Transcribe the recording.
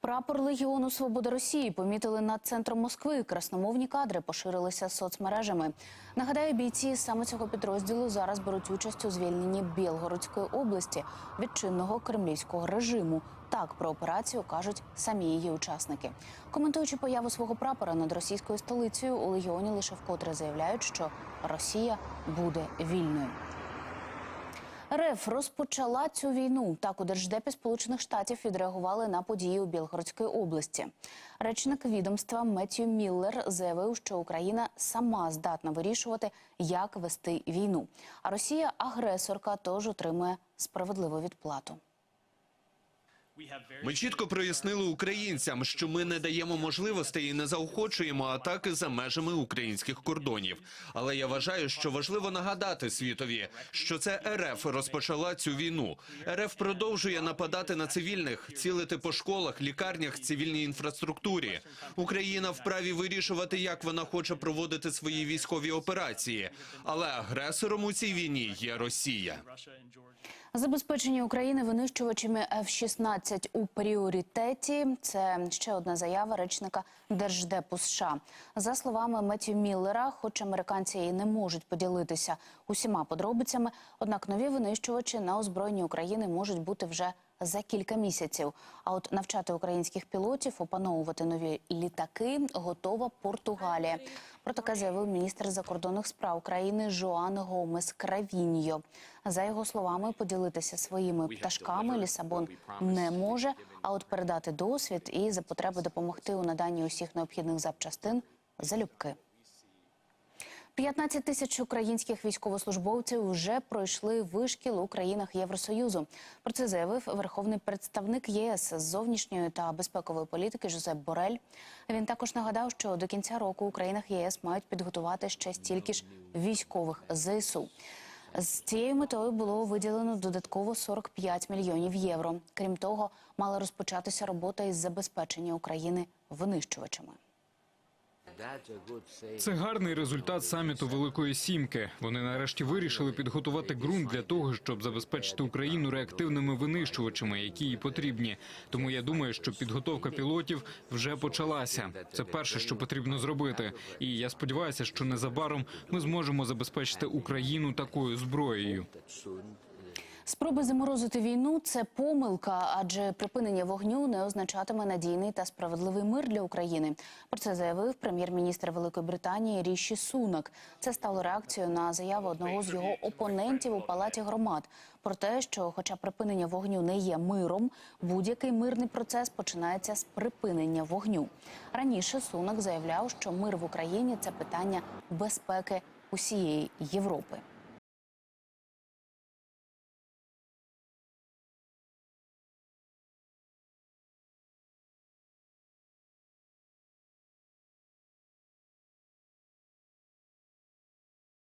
Прапор Легіону Свободи Росії помітили над центром Москви. Красномовні кадри поширилися соцмережами. Нагадаю, бійці саме цього підрозділу зараз беруть участь у звільненні Білгородської області від чинного кремлівського режиму. Так про операцію кажуть самі її учасники. Коментуючи появу свого прапора над російською столицею, у легіоні лише вкотре заявляють, що Росія буде вільною. РФ розпочала цю війну. Так у держдепі Сполучених Штатів відреагували на події у Білгородській області. Речник відомства Меттью Міллер заявив, що Україна сама здатна вирішувати, як вести війну. А Росія агресорка, тож отримує справедливу відплату. Ми чітко прояснили українцям, що ми не даємо можливостей і не заохочуємо атаки за межами українських кордонів. Але я вважаю, що важливо нагадати світові, що це РФ розпочала цю війну. РФ продовжує нападати на цивільних, цілити по школах, лікарнях, цивільній інфраструктурі. Україна вправі вирішувати, як вона хоче проводити свої військові операції. Але агресором у цій війні є Росія. Забезпечення України винищувачами F-16 у пріоритеті. Це ще одна заява речника Держдепу США. За словами Меттю Міллера, хоч американці і не можуть поділитися усіма подробицями, однак нові винищувачі на озброєнні України можуть бути вже за кілька місяців. А от навчати українських пілотів опановувати нові літаки готова Португалія. Про таке заявив міністр закордонних справ країни Жоан Гомес Кравіньо. За його словами, поділитися своїми пташками Лісабон не може. А от передати досвід і за потреби допомогти у наданні усіх необхідних запчастин залюбки. 15 тисяч українських військовослужбовців вже пройшли вишкіл у країнах Євросоюзу. Про це заявив верховний представник ЄС з зовнішньої та безпекової політики Жозеп Борель. Він також нагадав, що до кінця року у країнах ЄС мають підготувати ще стільки ж військових ЗСУ. З цією метою було виділено додатково 45 мільйонів євро. Крім того, мала розпочатися робота із забезпечення України винищувачами. Це гарний результат саміту Великої Сімки. Вони нарешті вирішили підготувати ґрунт для того, щоб забезпечити Україну реактивними винищувачами, які їй потрібні. Тому я думаю, що підготовка пілотів вже почалася. Це перше, що потрібно зробити. І я сподіваюся, що незабаром ми зможемо забезпечити Україну такою зброєю. Спроби заморозити війну це помилка, адже припинення вогню не означатиме надійний та справедливий мир для України. Про це заявив прем'єр-міністр Великої Британії Ріші Сунак. Це стало реакцією на заяву одного з його опонентів у палаті громад про те, що, хоча припинення вогню не є миром, будь-який мирний процес починається з припинення вогню. Раніше Сунак заявляв, що мир в Україні це питання безпеки усієї Європи.